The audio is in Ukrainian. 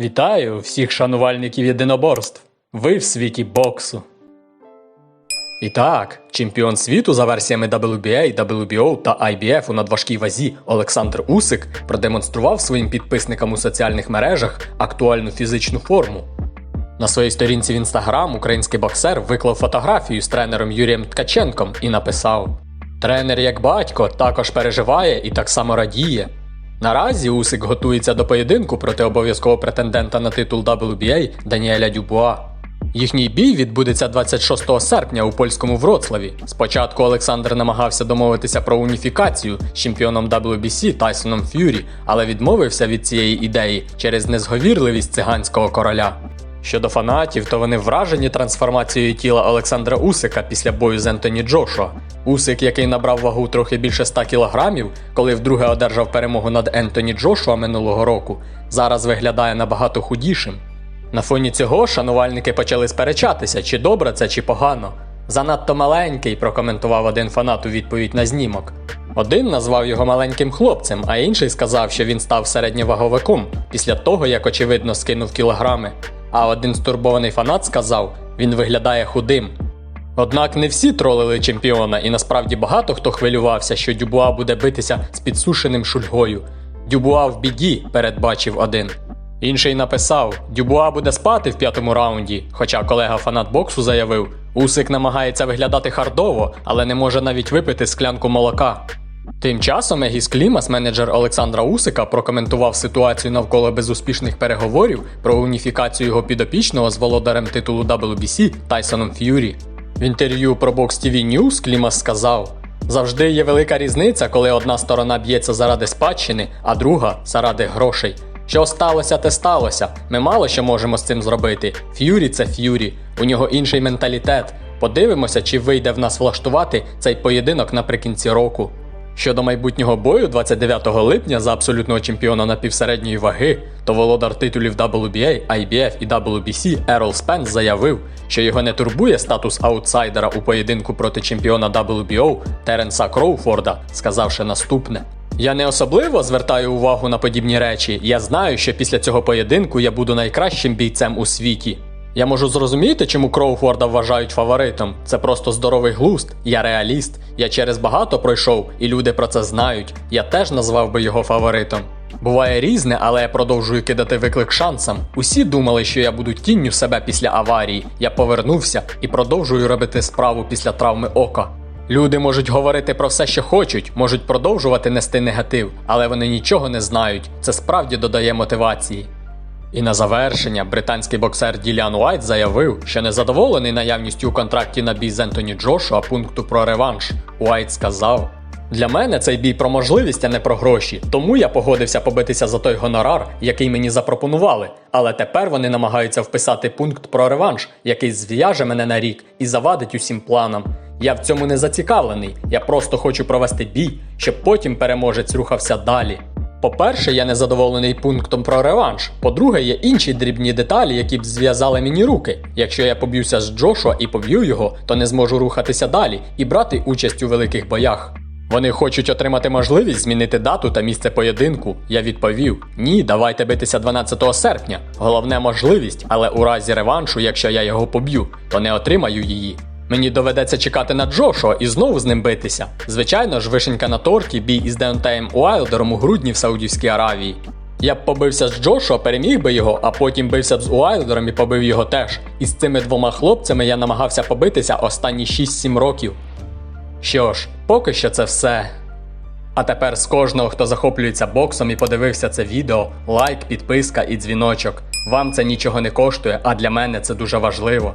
Вітаю всіх шанувальників єдиноборств. Ви в світі боксу. І так, чемпіон світу за версіями WBA, WBO та IBF у надважкій вазі Олександр Усик продемонстрував своїм підписникам у соціальних мережах актуальну фізичну форму. На своїй сторінці в інстаграм український боксер виклав фотографію з тренером Юрієм Ткаченком і написав: Тренер як батько також переживає і так само радіє. Наразі Усик готується до поєдинку проти обов'язкового претендента на титул WBA Даніеля Дюбуа. Їхній бій відбудеться 26 серпня у польському Вроцлаві. Спочатку Олександр намагався домовитися про уніфікацію з чемпіоном WBC Тайсоном Ф'юрі, але відмовився від цієї ідеї через незговірливість циганського короля. Щодо фанатів, то вони вражені трансформацією тіла Олександра Усика після бою з Ентоні Джошуа. Усик, який набрав вагу трохи більше 100 кілограмів, коли вдруге одержав перемогу над Ентоні Джошуа минулого року, зараз виглядає набагато худішим. На фоні цього шанувальники почали сперечатися, чи добре це, чи погано. Занадто маленький, прокоментував один фанат у відповідь на знімок. Один назвав його маленьким хлопцем, а інший сказав, що він став середньоваговиком після того, як очевидно скинув кілограми. А один стурбований фанат сказав, він виглядає худим. Однак не всі тролили чемпіона, і насправді багато хто хвилювався, що Дюбуа буде битися з підсушеним шульгою. Дюбуа в біді, передбачив один. Інший написав: Дюбуа буде спати в п'ятому раунді, хоча колега фанат боксу заявив, Усик намагається виглядати хардово, але не може навіть випити склянку молока. Тим часом Егіс Клімас, менеджер Олександра Усика, прокоментував ситуацію навколо безуспішних переговорів про уніфікацію його підопічного з володарем титулу WBC Тайсоном Ф'юрі. В інтерв'ю про Box TV News Клімас сказав: завжди є велика різниця, коли одна сторона б'ється заради спадщини, а друга заради грошей. Що сталося, те сталося. Ми мало що можемо з цим зробити. Ф'юрі це ф'юрі, у нього інший менталітет. Подивимося, чи вийде в нас влаштувати цей поєдинок наприкінці року. Щодо майбутнього бою 29 липня за абсолютного чемпіона напівсередньої ваги, то володар титулів WBA, IBF і WBC Ерол Спенс заявив, що його не турбує статус аутсайдера у поєдинку проти чемпіона WBO Теренса Кроуфорда, сказавши наступне. Я не особливо звертаю увагу на подібні речі. Я знаю, що після цього поєдинку я буду найкращим бійцем у світі. Я можу зрозуміти, чому Кроуфорда вважають фаворитом. Це просто здоровий глузд. Я реаліст. Я через багато пройшов, і люди про це знають. Я теж назвав би його фаворитом. Буває різне, але я продовжую кидати виклик шансам. Усі думали, що я буду тінню себе після аварії. Я повернувся і продовжую робити справу після травми ока. Люди можуть говорити про все, що хочуть, можуть продовжувати нести негатив, але вони нічого не знають. Це справді додає мотивації. І на завершення британський боксер Ділян Уайт заявив, що незадоволений наявністю у контракті на бій з Ентоні Джошуа пункту про реванш. Уайт сказав: Для мене цей бій про можливість, а не про гроші. Тому я погодився побитися за той гонорар, який мені запропонували. Але тепер вони намагаються вписати пункт про реванш, який зв'яже мене на рік і завадить усім планам. Я в цьому не зацікавлений. Я просто хочу провести бій, щоб потім переможець рухався далі. По-перше, я не задоволений пунктом про реванш. По-друге, є інші дрібні деталі, які б зв'язали мені руки. Якщо я поб'юся з Джошуа і поб'ю його, то не зможу рухатися далі і брати участь у великих боях. Вони хочуть отримати можливість змінити дату та місце поєдинку. Я відповів: ні, давайте битися 12 серпня. Головне можливість, але у разі реваншу, якщо я його поб'ю, то не отримаю її. Мені доведеться чекати на Джошуа і знову з ним битися. Звичайно ж, вишенька на торті бій із Деонтеєм Уайлдером у грудні в Саудівській Аравії. Я б побився з Джошуа, переміг би його, а потім бився б з Уайлдером і побив його теж. І з цими двома хлопцями я намагався побитися останні 6-7 років. Що ж, поки що це все. А тепер з кожного, хто захоплюється боксом і подивився це відео, лайк, підписка і дзвіночок. Вам це нічого не коштує, а для мене це дуже важливо.